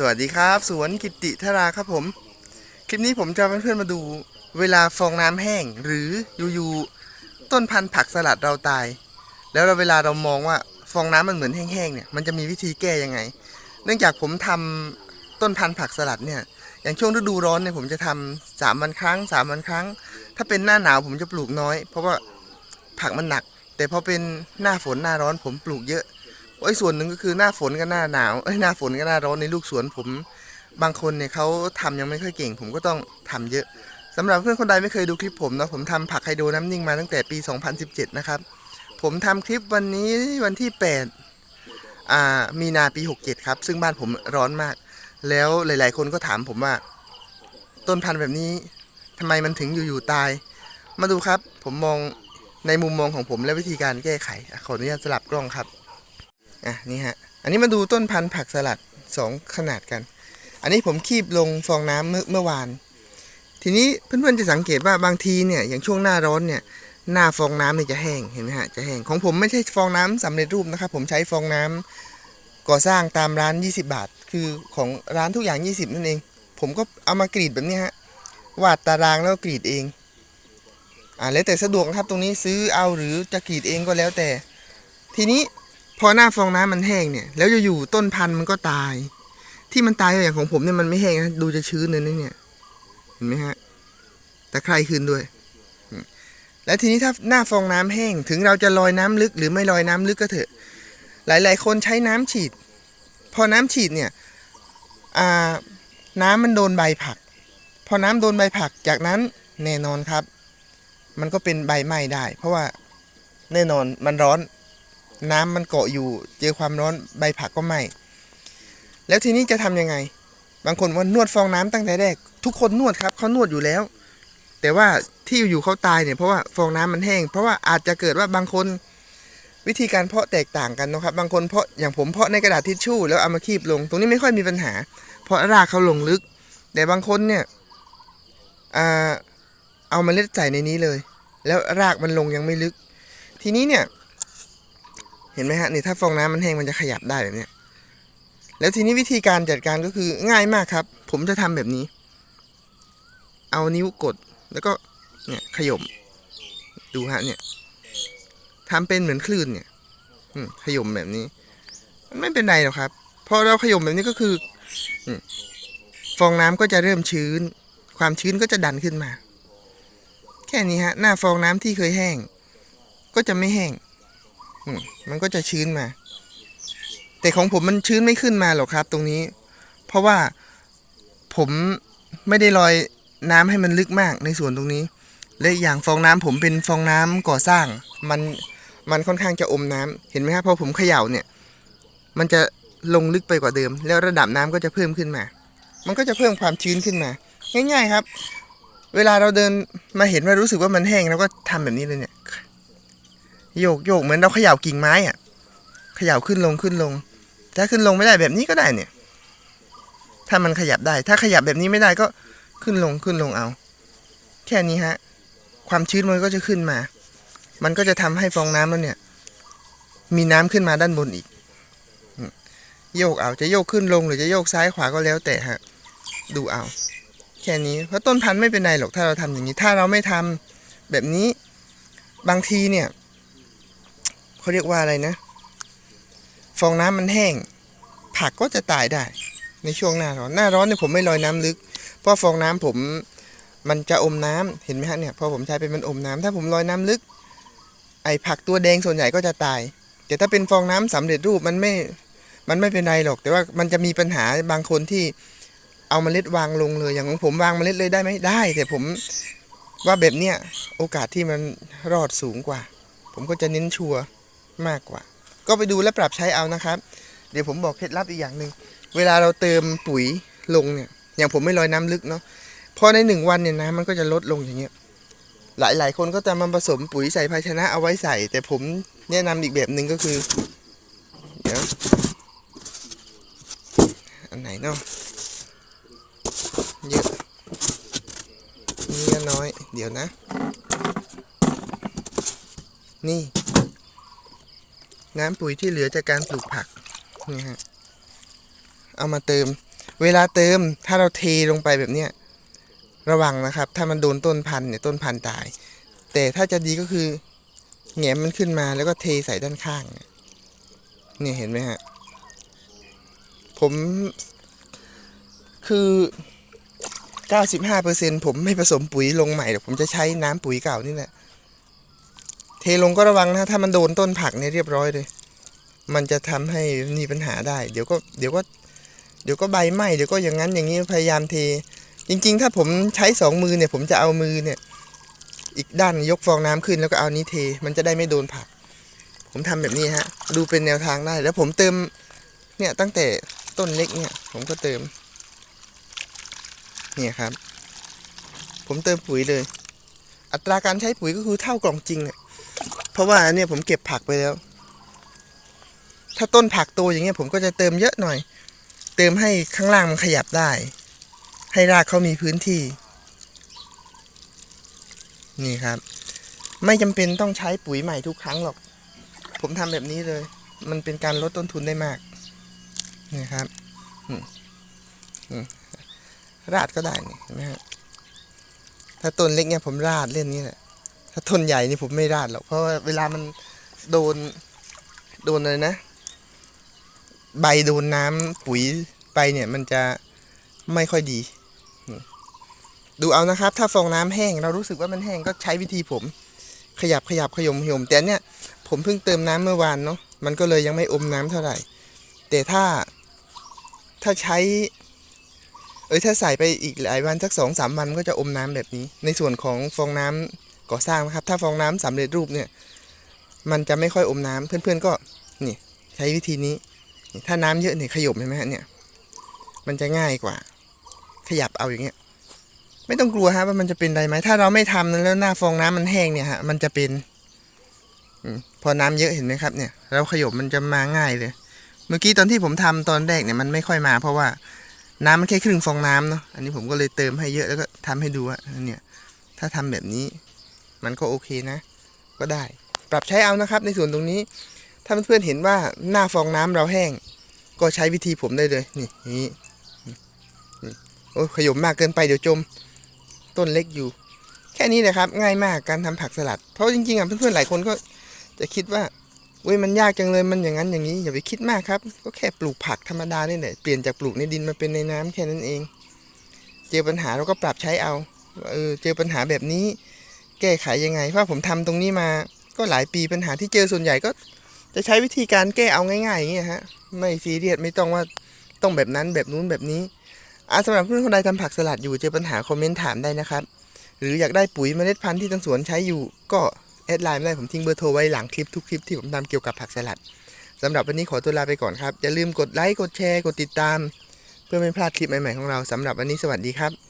สวัสดีครับ สวนกิติธาราครับผม คลิปนี้ผมจะเพื่อนๆมาดูเวลาฟองน้ำแห้ง หรืออยู่ๆต้นพันธุ์ผักสลัดเราตาย แล้วเราเวลาเรามองว่าฟองน้ำมันเหมือนแห้งๆเนี่ยมันจะมีวิธีแก้ยังไง เนื่องจากผมทำต้นพันธุ์ผักสลัดเนี่ยอย่างช่วงฤดูร้อนเนี่ยผมจะทำสามวันครั้งสามวันครั้ง ถ้าเป็นหน้าหนาวผมจะปลูกน้อย เพราะว่าผักมันหนัก แต่พอเป็นหน้าฝนหน้าร้อนผมปลูกเยอะ ไอ้ส่วนหนึ่งก็คือหน้าฝนกับหน้าหนาวเอ้หน้าฝนกับหน้าร้อนในลูกสวนผม บางคนเนี่ยเขาทำยังไม่ค่อยเก่ง ผมก็ต้องทำเยอะสำหรับเพื่อนคนใดไม่เคยดูคลิปผมนะผมทำผักไฮโดรน้ำนิ่งมาตั้งแต่ปี 2017 นะครับ ผมทำคลิปวันนี้วันที่ 8 อ่า มีนาปี 67 ครับ ซึ่งบ้านผมร้อนมาก แล้วหลาย ๆ คนก็ถามผมว่า ต้นพันธุ์แบบนี้ทำไมมันถึงอยู่ๆตาย มาดูครับ ผมมองในมุมมองของผมและวิธีการแก้ไข ขออนุญาตสลับกล้องครับ อะนี่ฮะ อันนี้มาดูต้นพันธุ์ผักสลัดสองขนาดกัน อันนี้ผมคีบลงฟองน้ำเมื่อเมื่อวาน ทีนี้เพื่อนๆจะสังเกตว่าบางทีเนี่ยอย่างช่วงหน้าร้อนเนี่ยหน้าฟองน้ำเนี่ยจะแห้งเห็นไหมฮะจะแห้งของผมไม่ใช่ฟองน้ำสำเร็จรูปนะครับผมใช้ฟองน้ำก่อสร้างตามร้าน 20 บาท คือของร้านทุกอย่าง 20 นั่นเอง ผมก็เอามากรีดแบบนี้ฮะวาดตารางแล้วก็กรีดเองอ่าแล้วแต่สะดวกนะครับตรงนี้ซื้อเอาหรือจะกรีดเองก็แล้วแต่ ทีนี้ พอหน้าฟองน้ำมันแห้งเนี่ย แล้วอยู่ๆต้นพันธุ์มันก็ตาย ที่มันตายอย่างของผมเนี่ยมันไม่แห้งนะดูจะชื้นเลยนะเนี่ย เห็นไหมฮะแตะไคร่ขึ้นด้วย แล้วทีนี้ถ้าหน้าฟองน้ำแห้ง ถึงเราจะลอยน้ำลึก หรือไม่ลอยน้ำลึกก็เถอะ หลาย ๆ คนใช้น้ำฉีด พอน้ำฉีดเนี่ยน้ำมันโดนใบผัก พอน้ำโดนใบผักจากนั้นแน่นอนครับ มันก็เป็นใบไหม้ได้ เพราะว่าแน่นอนมันร้อน น้ำมันเกาะอยู่ เจอความร้อนใบผักก็ไหม้แล้วทีนี้จะทำยังไง บางคนว่านวดฟองน้ำตั้งแต่แรก ทุกคนนวดครับเขานวดอยู่แล้ว แต่ว่าที่อยู่เขาตายเนี่ยเพราะว่าฟองน้ำมันแห้ง เพราะว่าอาจจะเกิดว่าบางคนวิธีการเพาะแตกต่างกันนะครับ บางคนเพาะอย่างผมเพาะในกระดาษทิชชู่แล้วเอามาคีบลง ตรงนี้ไม่ค่อยมีปัญหา เพราะรากเขาลงลึก แต่บางคนเนี่ยเอามาเล็ดใส่ในนี้เลย แล้วรากมันลงยังไม่ลึก ทีนี้เนี่ย เห็นไหมฮะนี่ถ้าฟองน้ำมันแห้งมันจะขยับได้แบบนี้แล้วทีนี้วิธีการจัดการก็คือง่ายมากครับ ผมจะทำแบบนี้ เอานิ้วกดแล้วก็เนี่ยขยม ดูฮะเนี่ยทำเป็นเหมือนคลื่นเนี่ยอืขยมแบบนี้ มันไม่เป็นไรหรอกครับพอเราขยมแบบนี้ก็คืออฟองน้ำก็จะเริ่มชื้น ความชื้นก็จะดันขึ้นมา แค่นี้ฮะ หน้าฟองน้ำที่เคยแห้ง ก็จะไม่แห้ง มันก็จะชื้นมา แต่ของผมมันชื้นไม่ขึ้นมาหรอกครับ ตรงนี้ เพราะว่าผมไม่ได้ลอยน้ำให้มันลึกมากในส่วนตรงนี้ และอย่างฟองน้ำผมเป็นฟองน้ำก่อสร้าง มันมันค่อนข้างจะอมน้ำเห็นไหมครับพอผมเขย่าเนี่ย มันจะลงลึกไปกว่าเดิม แล้วระดับน้ำก็จะเพิ่มขึ้นมา มันก็จะเพิ่มความชื้นขึ้นมา ง่าย ๆครับ เวลาเราเดินมาเห็นว่ารู้สึกว่ามันแห้งเราก็ทำแบบนี้เลยเนี่ย โยกโยกเหมือนเราเขย่ากิ่งไม้อะเขย่าขึ้นลงขึ้นลง ถ้าขึ้นลงไม่ได้แบบนี้ก็ได้เนี่ย ถ้ามันขยับได้ ถ้าขยับแบบนี้ไม่ได้ก็ขึ้นลงขึ้นลงเอา แค่นี้ฮะ ความชื้นมันก็จะขึ้นมา มันก็จะทำให้ฟองน้ำแล้วเนี่ย มีน้ำขึ้นมาด้านบนอีก โยกเอาจะโยกขึ้นลงหรือจะโยกซ้ายขวาก็แล้วแต่ฮะ ดูเอา แค่นี้ เพราะต้นพันธุ์ไม่เป็นไรหรอกถ้าเราทำอย่างนี้ ถ้าเราไม่ทำแบบนี้ บางทีเนี่ย เขาเรียกว่าอะไรนะ ฟองน้ำมันแห้ง ผักก็จะตายได้ ในช่วงหน้าร้อน หน้าร้อนเนี่ยผมไม่ลอยน้ำลึก เพราะฟองน้ำผมมันจะอมน้ำเห็นไหมฮะเนี่ยพอผมใช้เป็นมันอมน้ำถ้าผมลอยน้ำลึก ไอผักตัวแดงส่วนใหญ่ก็จะตาย แต่ถ้าเป็นฟองน้ำสำเร็จรูปมันไม่ มันไม่เป็นไรหรอก แต่ว่ามันจะมีปัญหาบางคนที่เอาเมล็ดวางลงเลย อย่างของผมวางเมล็ดเลยได้ไหมได้ แต่ผมว่าแบบเนี้ยโอกาสที่มันรอดสูงกว่า ผมก็จะเน้นชัวร์ มากกว่า ก็ไปดูและปรับใช้เอานะครับ เดี๋ยวผมบอกเคล็ดลับอีกอย่างหนึ่งเวลาเราเติมปุ๋ยลงเนี่ยอย่างผมไม่ลอยน้ำลึกเนาะพอในหนึ่งวันเนี่ยน้ำมันก็จะลดลงอย่างเงี้ยหลายหลายคนก็จะมาผสมปุ๋ยใส่ภาชนะเอาไว้ใส่ แต่ผมแนะนำอีกแบบหนึ่งก็คือเดี๋ยวอันไหนเนาะเยอะนี่ก็น้อย เดี๋ยวนะ นี่ น้ำปุ๋ยที่เหลือจากการปลูกผักนี่ฮะเอามาเติม เวลาเติมถ้าเราเทลงไปแบบเนี้ยระวังนะครับ ถ้ามันโดนต้นพันธุ์เนี่ยต้นพันธุ์ตาย แต่ถ้าจะดีก็คือแหงมมันขึ้นมาแล้วก็เทใส่ด้านข้างเนี่ยเห็นไหมฮะผมคือ 95%ผมไม่ผสมปุ๋ยลงใหม่หรอกผมจะใช้น้ำปุ๋ยเก่านี่แหละ ทลงก็ระวังนะ ถ้ามันโดนต้นผักเนี่ยเรียบร้อยเลย มันจะทำให้มีปัญหาได้ เดี๋ยวก็เดี๋ยวก็เดี๋ยวก็ใบไหม้เดี๋ยวก็อย่างนั้นอย่างนี้พยายามเท จริง ๆ ถ้าผมใช้สองมือเนี่ย ผมจะเอามือเนี่ย อีกด้านยกฟองน้ำขึ้นแล้วก็เอานี้เท มันจะได้ไม่โดนผัก ผมทำแบบนี้ฮะ ดูเป็นแนวทางได้ แล้วผมเติมเนี่ยตั้งแต่ต้นเล็กเนี่ย ผมก็เติม เนี่ยครับ ผมเติมปุ๋ยเลย อัตราการใช้ปุ๋ยก็คือเท่ากล่องจริงเนี่ย เพราะว่าเนี่ยผมเก็บผักไปแล้ว ถ้าต้นผักโตอย่างเงี้ยผมก็จะเติมเยอะหน่อย เติมให้ข้างล่างมันขยับได้ ให้รากเขามีพื้นที่ นี่ครับ ไม่จำเป็นต้องใช้ปุ๋ยใหม่ทุกครั้งหรอก ผมทำแบบนี้เลย มันเป็นการลดต้นทุนได้มาก นี่ครับราดก็ได้นี่เห็นไหมฮะถ้าต้นเล็กเนี่ยผมราดเล่นนี่แหละ ถ้าต้นใหญ่นี่ผมไม่ราดหรอกเพราะว่าเวลามันโดนโดนเลยนะ ใบโดนน้ำปุ๋ยไปเนี่ยมันจะไม่ค่อยดี ดูเอานะครับ ถ้าฟองน้ำแห้ง เรารู้สึกว่ามันแห้งก็ใช้วิธีผม ขยับขยับขยมขยมแต่เนี่ยผมเพิ่งเติมน้ำเมื่อวานเนาะมันก็เลยยังไม่อมน้ำเท่าไหร่ แต่ถ้าถ้าใช้ เอ้ยถ้าใส่ไปอีกหลายวันสักสองสามวันมันก็จะอมน้ำแบบนี้ ในส่วนของฟองน้ำ ก่อสร้างนะครับ ถ้าฟองน้ำสำเร็จรูปเนี่ย มันจะไม่ค่อยอมน้ำเพื่อนๆก็นี่ใช้วิธีนี้ ถ้าน้ำเยอะเนี่ยขยบเห็นไหมฮะเนี่ย มันจะง่ายกว่า ขยับเอาอย่างเงี้ย ไม่ต้องกลัวฮะว่ามันจะเป็นไรไหมถ้าเราไม่ทำแล้วหน้าฟองน้ำมันแห้งเนี่ยฮะมันจะเป็นอพอน้ำเยอะเห็นไหมครับเนี่ยเราขยบมันจะมาง่ายเลย เมื่อกี้ตอนที่ผมทำตอนแรกเนี่ยมันไม่ค่อยมา เพราะว่าน้ำมันแค่ครึ่งฟองน้ำเนาะ อันนี้ผมก็เลยเติมให้เยอะแล้วก็ทำให้ดูว่าเนี่ย ถ้าทำแบบนี้ มันก็โอเคนะ ก็ได้ ปรับใช้เอานะครับ ในส่วนตรงนี้ ถ้าเพื่อนๆเห็นว่าหน้าฟองน้ำเราแห้ง ก็ใช้วิธีผมได้เลย นี่นี่โอ้ยขยมมากเกินไปเดี๋ยวจม ต้นเล็กอยู่ แค่นี้นะครับ ง่ายมากการทำผักสลัด เพราะจริงๆอะเพื่อนๆหลายคนก็จะคิดว่าเว้ยมันยากจังเลยมันอย่างนั้นอย่างนี้อย่าไปคิดมากครับ ก็แค่ปลูกผักธรรมดานี่แหละเปลี่ยนจากปลูกในดินมาเป็นในน้ำแค่นั้นเอง เจอปัญหาเราก็ปรับใช้เอาว่าเออเจอปัญหาแบบนี้ แก้ไขยังไง เพราะผมทำตรงนี้มาก็หลายปีปัญหาที่เจอส่วนใหญ่ก็ จะใช้วิธีการแก้เอาง่ายๆอย่างเงี้ยฮะไม่ซีเรียสไม่ต้องว่าต้องแบบนั้นแบบนู้นแบบนี้อาสำหรับเพื่อนคนใดทำผักสลัดอยู่เจอปัญหาคอมเมนต์ถามได้นะครับ หรืออยากได้ปุ๋ยเมล็ดพันธุ์ที่ทางสวนใช้อยู่ ก็แอดไลน์ได้ผมทิ้งเบอร์โทรไว้หลังคลิปทุกคลิปที่ผมทำเกี่ยวกับผักสลัดสำหรับวันนี้ขอตัวลาไปก่อนครับอย่าลืมกดไลค์กดแชร์กดติดตาม เพื่อไม่พลาดคลิปใหม่ๆของเราสำหรับวันนี้สวัสดีครับ